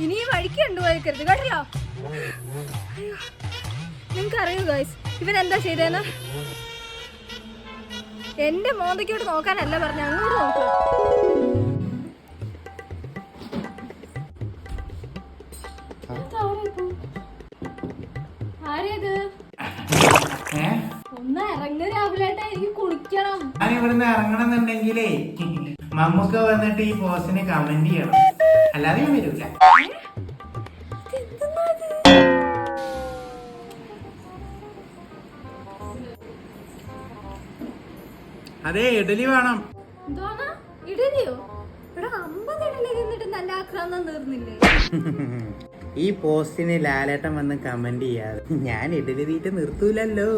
കേൾക്കരുത് കേട്ടല്ലോ കേട്ടോ നിങ്ങൾക്ക് അറിയൂ ഗോയ്സ് ഇവൻ എന്താ ചെയ്തേന്ന്? എന്റെ മോന്തയ്ക്കോട്ട് നോക്കാനല്ല പറഞ്ഞ അങ്ങോട്ട് നോക്കൂ. ഒന്ന് ഇറങ്ങ രാവിലെട്ടാ എനിക്ക് കുളിക്കണം. ഞാൻ ഇവിടുന്ന് ഇറങ്ങണമെന്നുണ്ടെങ്കിലേ മമ്മൂക്ക വന്നിട്ട് ഈ പോസ്റ്റിനെ കമന്റ് ചെയ്യണം. അല്ലാതെ ഞാൻ വരൂല? അതെ ഇഡലി വേണം. ഈ പോസ്റ്റിന് ലാലേട്ടൻ വന്ന് കമന്റ് ചെയ്യാതെ ഞാൻ ഇഡലി തീറ്റ നിർത്തൂലല്ലോ.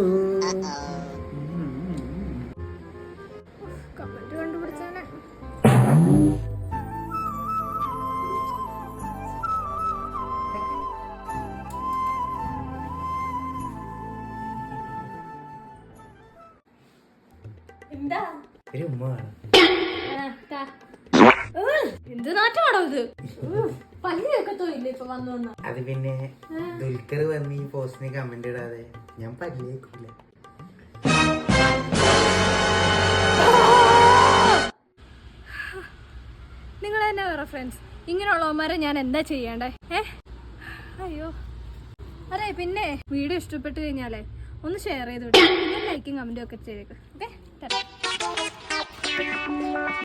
എന്താ? ഒരു ഉമ്മ വേണം. ആ, താ. ഏ, എന്ത് നാറ്റമാണോ ഇത്? പല്ലി കേൾക്കത്തോ ഇല്ല ഇപ്പൊ വന്നു വന്ന അത് പിന്നെ ദുൽഖർ വന്ന് ഈ പോസ്റ്റിന് കമന്റ് ഇടാതെ ഞാൻ പല്ലേക്കൂല നിങ്ങൾ തന്നെ വേറെ ഫ്രണ്ട്സ് ഇങ്ങനെയുള്ളവന്മാരെ ഞാൻ എന്താ ചെയ്യണ്ടേ? ഏ? അയ്യോ. അതെ പിന്നെ വീഡിയോ ഇഷ്ടപ്പെട്ടു കഴിഞ്ഞാലേ ഒന്ന് ഷെയർ ചെയ്ത് വിട്ടു ലൈക്കും കമന്റും ഒക്കെ ചെയ്തേക്കാം. ഓക്കെ? ったら。